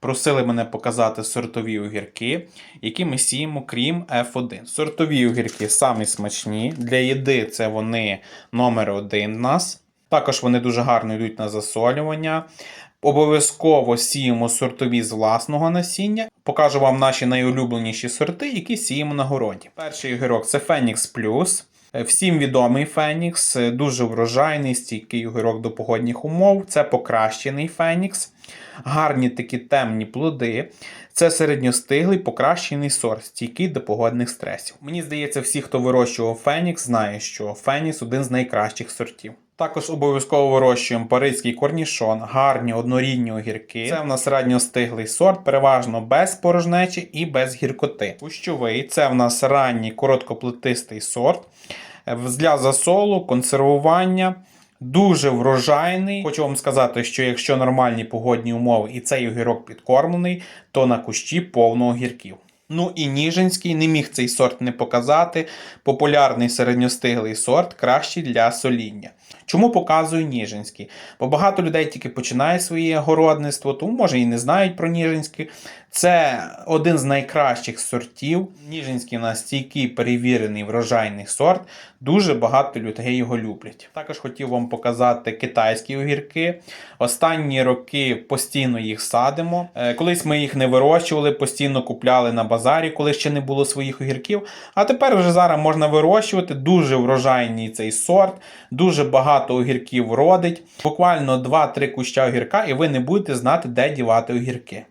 просили мене показати сортові огірки, які ми сіємо, крім F1. Сортові огірки самі смачні. Для їди це вони номер один в нас. Також вони дуже гарно йдуть на засолювання. Обов'язково сіємо сортові з власного насіння. Покажу вам наші найулюбленіші сорти, які сіємо на городі. Перший огірок це Phoenix Plus. Е, Всім відомий Фенікс, е, дуже врожайний, стійкий огірок до погодних умов. Це покращений Фенікс, гарні такі темні плоди. Це середньостиглий покращений сорт, стійкий до погодних стресів. Мені здається, всі, хто вирощував Фенікс, знають, що Фенікс один з найкращих сортів. Також обов'язково вирощуємо паризький корнішон, гарні однорідні огірки. Це в нас середньостиглий сорт, переважно без порожнечі і без гіркоти. Кущовий це в нас ранній короткоплетистий сорт. Е, Для засолу, консервування. Дуже врожайний. Хочу вам сказати, що якщо нормальні погодні умови і цей огірок підкормлений, то на кущі повно огірків. Ну і Ніжинський не міг цей сорт не показати. Популярний середньостиглий сорт, кращий для соління. Чому показую Ніжинський? Бо багато людей тільки починає своє городництво, тому може і не знають про Ніжинський. Це один з найкращих сортів. Ніжинський у нас стійкий, перевірений врожайний сорт. Дуже багато людей його люблять. Також хотів вам показати китайські огірки. Останні роки постійно їх садимо. Е, Колись ми їх не вирощували, постійно купляли на базарі, коли ще не було своїх огірків. А тепер вже зараз можна вирощувати. Дуже врожайний цей сорт, дуже багато огірків родить. Буквально 2-3 куща огірка, і ви не будете знати, де дівати огірки.